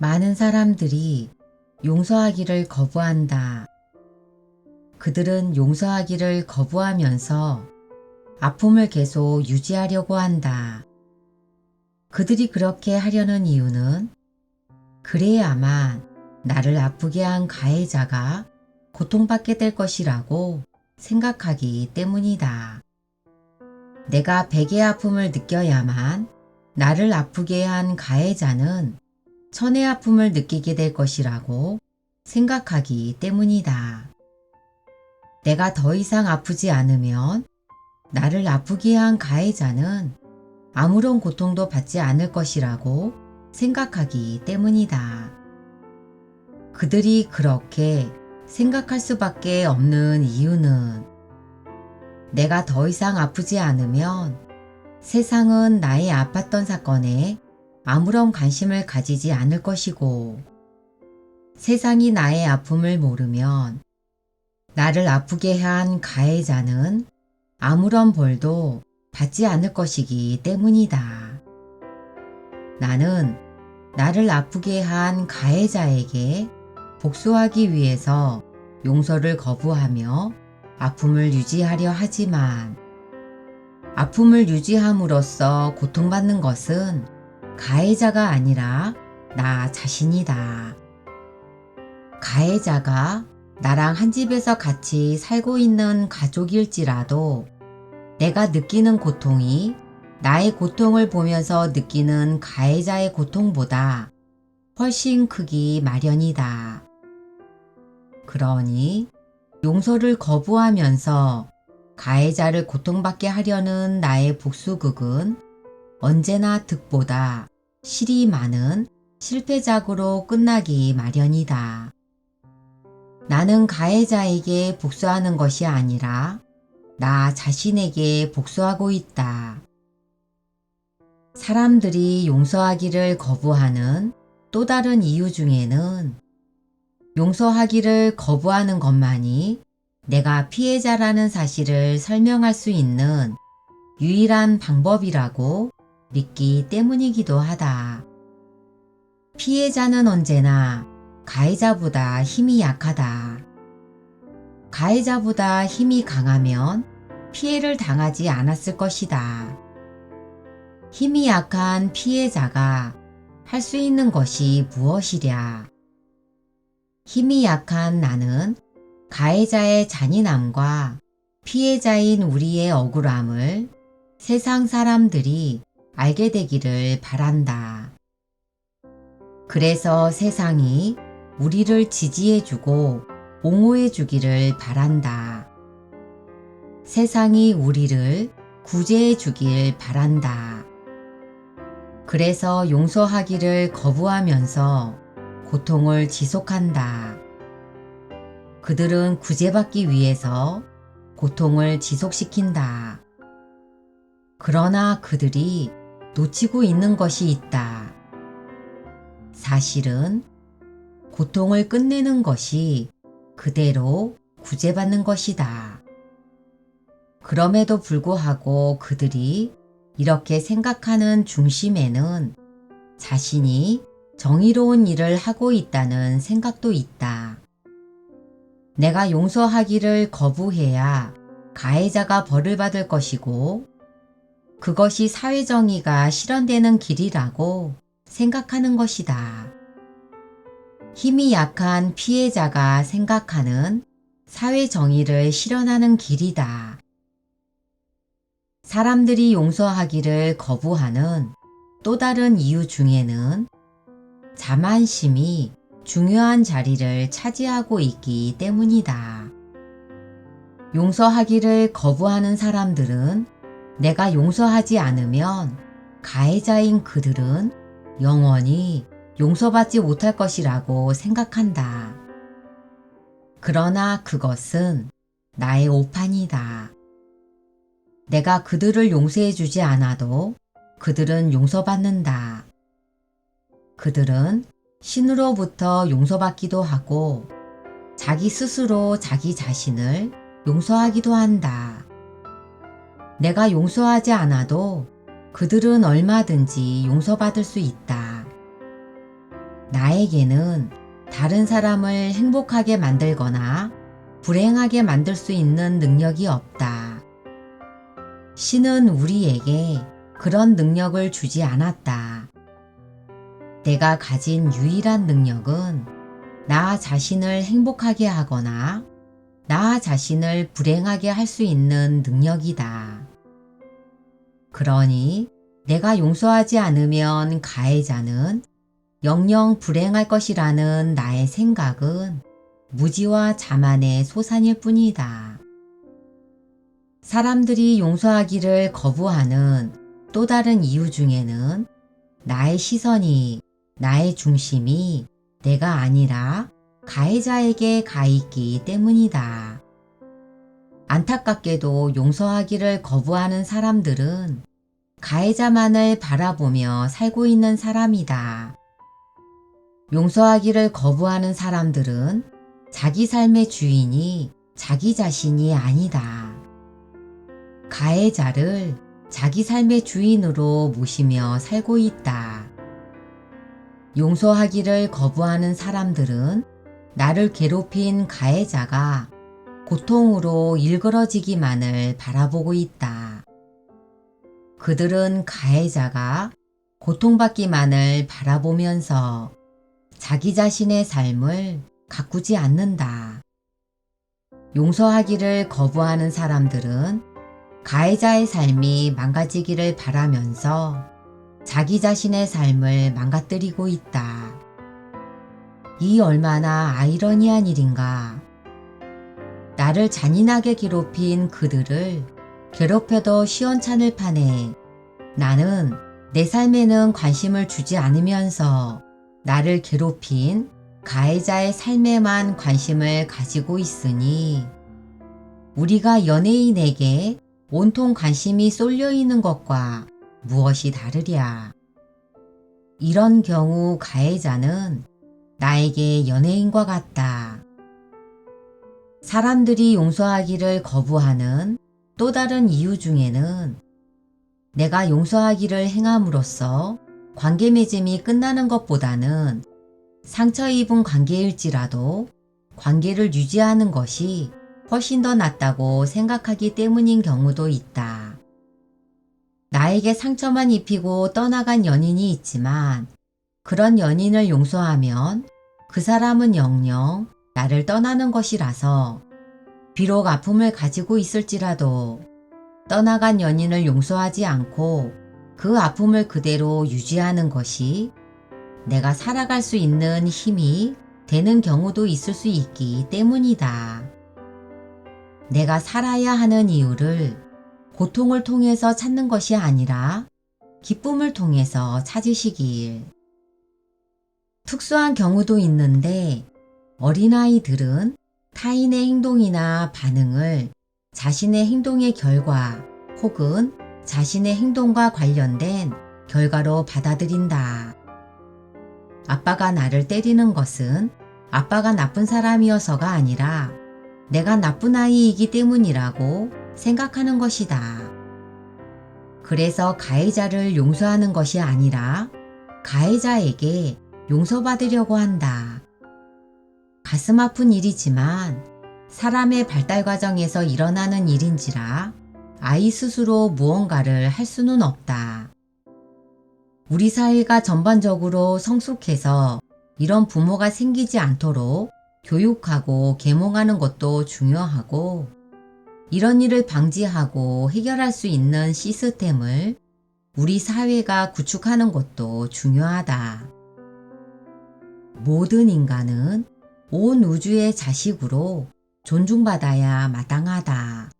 많은 사람들이 용서하기를 거부한다. 그들은 용서하기를 거부하면서 아픔을 계속 유지하려고 한다. 그들이 그렇게 하려는 이유는 그래야만 나를 아프게 한 가해자가 고통받게 될 것이라고 생각하기 때문이다. 내가 백의 아픔을 느껴야만 나를 아프게 한 가해자는 천의 아픔을 느끼게 될 것이라고 생각하기 때문이다. 내가 더 이상 아프지 않으면 나를 아프게 한 가해자는 아무런 고통도 받지 않을 것이라고 생각하기 때문이다. 그들이 그렇게 생각할 수밖에 없는 이유는 내가 더 이상 아프지 않으면 세상은 나의 아팠던 사건에 아무런 관심을 가지지 않을 것이고 세상이 나의 아픔을 모르면 나를 아프게 한 가해자는 아무런 벌도 받지 않을 것이기 때문이다. 나는 나를 아프게 한 가해자에게 복수하기 위해서 용서를 거부하며 아픔을 유지하려 하지만 아픔을 유지함으로써 고통받는 것은 가해자가 아니라 나 자신이다. 가해자가 나랑 한 집에서 같이 살고 있는 가족일지라도 내가 느끼는 고통이 나의 고통을 보면서 느끼는 가해자의 고통보다 훨씬 크기 마련이다. 그러니 용서를 거부하면서 가해자를 고통받게 하려는 나의 복수극은 언제나 득보다 실이 많은 실패작으로 끝나기 마련이다. 나는 가해자에게 복수하는 것이 아니라 나 자신에게 복수하고 있다. 사람들이 용서하기를 거부하는 또 다른 이유 중에는 용서하기를 거부하는 것만이 내가 피해자라는 사실을 설명할 수 있는 유일한 방법이라고 믿기 때문이기도 하다. 피해자는 언제나 가해자보다 힘이 약하다. 가해자보다 힘이 강하면 피해를 당하지 않았을 것이다. 힘이 약한 피해자가 할 수 있는 것이 무엇이랴? 힘이 약한 나는 가해자의 잔인함과 피해자인 우리의 억울함을 세상 사람들이 알게 되기를 바란다. 그래서 세상이 우리를 지지해주고 옹호해주기를 바란다. 세상이 우리를 구제해주길 바란다. 그래서 용서하기를 거부하면서 고통을 지속한다. 그들은 구제받기 위해서 고통을 지속시킨다. 그러나 그들이 놓치고 있는 것이 있다. 사실은 고통을 끝내는 것이 그대로 구제받는 것이다. 그럼에도 불구하고 그들이 이렇게 생각하는 중심에는 자신이 정의로운 일을 하고 있다는 생각도 있다. 내가 용서하기를 거부해야 가해자가 벌을 받을 것이고 그것이 사회정의가 실현되는 길이라고 생각하는 것이다. 힘이 약한 피해자가 생각하는 사회정의를 실현하는 길이다. 사람들이 용서하기를 거부하는 또 다른 이유 중에는 자만심이 중요한 자리를 차지하고 있기 때문이다. 용서하기를 거부하는 사람들은 내가 용서하지 않으면 가해자인 그들은 영원히 용서받지 못할 것이라고 생각한다. 그러나 그것은 나의 오판이다. 내가 그들을 용서해 주지 않아도 그들은 용서받는다. 그들은 신으로부터 용서받기도 하고 자기 스스로 자기 자신을 용서하기도 한다. 내가 용서하지 않아도 그들은 얼마든지 용서받을 수 있다. 나에게는 다른 사람을 행복하게 만들거나 불행하게 만들 수 있는 능력이 없다. 신은 우리에게 그런 능력을 주지 않았다. 내가 가진 유일한 능력은 나 자신을 행복하게 하거나 나 자신을 불행하게 할 수 있는 능력이다. 그러니 내가 용서하지 않으면 가해자는 영영 불행할 것이라는 나의 생각은 무지와 자만의 소산일 뿐이다. 사람들이 용서하기를 거부하는 또 다른 이유 중에는 나의 시선이, 나의 중심이 내가 아니라 가해자에게 가 있기 때문이다. 안타깝게도 용서하기를 거부하는 사람들은 가해자만을 바라보며 살고 있는 사람이다. 용서하기를 거부하는 사람들은 자기 삶의 주인이 자기 자신이 아니다. 가해자를 자기 삶의 주인으로 모시며 살고 있다. 용서하기를 거부하는 사람들은 나를 괴롭힌 가해자가 고통으로 일그러지기만을 바라보고 있다. 그들은 가해자가 고통받기만을 바라보면서 자기 자신의 삶을 가꾸지 않는다. 용서하기를 거부하는 사람들은 가해자의 삶이 망가지기를 바라면서 자기 자신의 삶을 망가뜨리고 있다. 이 얼마나 아이러니한 일인가. 나를 잔인하게 괴롭힌 그들을 괴롭혀도 시원찮을 판에 나는 내 삶에는 관심을 주지 않으면서 나를 괴롭힌 가해자의 삶에만 관심을 가지고 있으니 우리가 연예인에게 온통 관심이 쏠려 있는 것과 무엇이 다르랴. 이런 경우 가해자는 나에게 연예인과 같다. 사람들이 용서하기를 거부하는 또 다른 이유 중에는 내가 용서하기를 행함으로써 관계 맺음이 끝나는 것보다는 상처 입은 관계일지라도 관계를 유지하는 것이 훨씬 더 낫다고 생각하기 때문인 경우도 있다. 나에게 상처만 입히고 떠나간 연인이 있지만 그런 연인을 용서하면 그 사람은 영영 나를 떠나는 것이라서 비록 아픔을 가지고 있을지라도 떠나간 연인을 용서하지 않고 그 아픔을 그대로 유지하는 것이 내가 살아갈 수 있는 힘이 되는 경우도 있을 수 있기 때문이다. 내가 살아야 하는 이유를 고통을 통해서 찾는 것이 아니라 기쁨을 통해서 찾으시길. 특수한 경우도 있는데 어린아이들은 타인의 행동이나 반응을 자신의 행동의 결과 혹은 자신의 행동과 관련된 결과로 받아들인다. 아빠가 나를 때리는 것은 아빠가 나쁜 사람이어서가 아니라 내가 나쁜 아이이기 때문이라고 생각하는 것이다. 그래서 가해자를 용서하는 것이 아니라 가해자에게 용서받으려고 한다. 가슴 아픈 일이지만 사람의 발달 과정에서 일어나는 일인지라 아이 스스로 무언가를 할 수는 없다. 우리 사회가 전반적으로 성숙해서 이런 부모가 생기지 않도록 교육하고 계몽하는 것도 중요하고 이런 일을 방지하고 해결할 수 있는 시스템을 우리 사회가 구축하는 것도 중요하다. 모든 인간은 온 우주의 자식으로 존중받아야 마땅하다.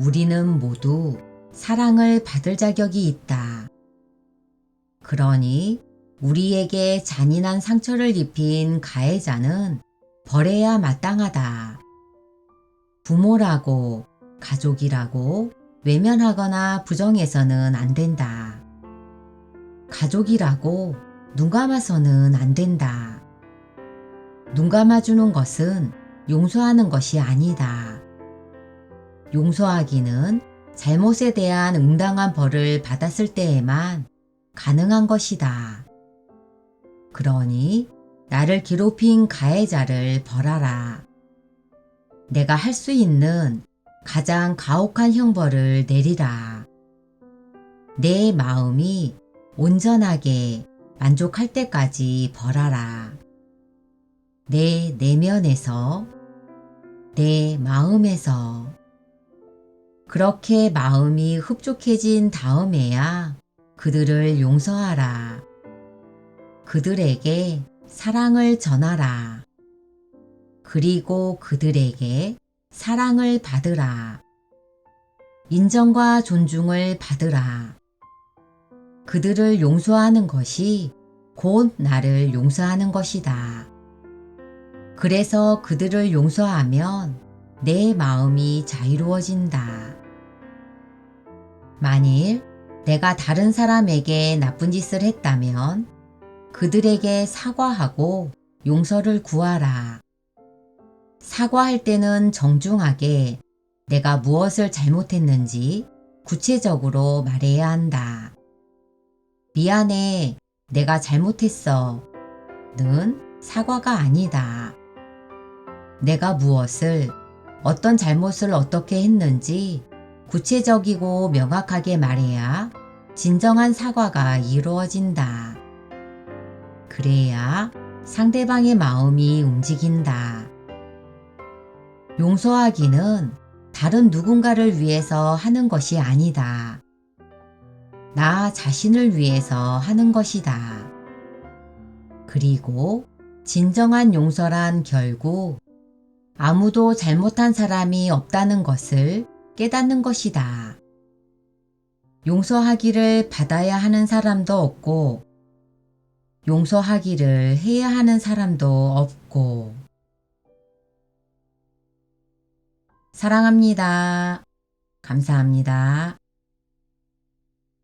우리는 모두 사랑을 받을 자격이 있다. 그러니 우리에게 잔인한 상처를 입힌 가해자는 벌해야 마땅하다. 부모라고, 가족이라고 외면하거나 부정해서는 안 된다. 가족이라고 눈 감아서는 안 된다. 눈 감아주는 것은 용서하는 것이 아니다. 용서하기는 잘못에 대한 응당한 벌을 받았을 때에만 가능한 것이다. 그러니 나를 괴롭힌 가해자를 벌하라. 내가 할 수 있는 가장 가혹한 형벌을 내리라. 내 마음이 온전하게 만족할 때까지 벌하라. 내 내면에서, 내 마음에서, 그렇게 마음이 흡족해진 다음에야 그들을 용서하라. 그들에게 사랑을 전하라. 그리고 그들에게 사랑을 받으라. 인정과 존중을 받으라. 그들을 용서하는 것이 곧 나를 용서하는 것이다. 그래서 그들을 용서하면 내 마음이 자유로워진다. 만일 내가 다른 사람에게 나쁜 짓을 했다면 그들에게 사과하고 용서를 구하라. 사과할 때는 정중하게 내가 무엇을 잘못했는지 구체적으로 말해야 한다. 미안해, 내가 잘못했어. 는 사과가 아니다. 내가 무엇을, 어떤 잘못을 어떻게 했는지 구체적이고 명확하게 말해야 진정한 사과가 이루어진다. 그래야 상대방의 마음이 움직인다. 용서하기는 다른 누군가를 위해서 하는 것이 아니다. 나 자신을 위해서 하는 것이다. 그리고 진정한 용서란 결국 아무도 잘못한 사람이 없다는 것을 깨닫는 것이다. 용서하기를 받아야 하는 사람도 없고, 용서하기를 해야 하는 사람도 없고, 사랑합니다. 감사합니다.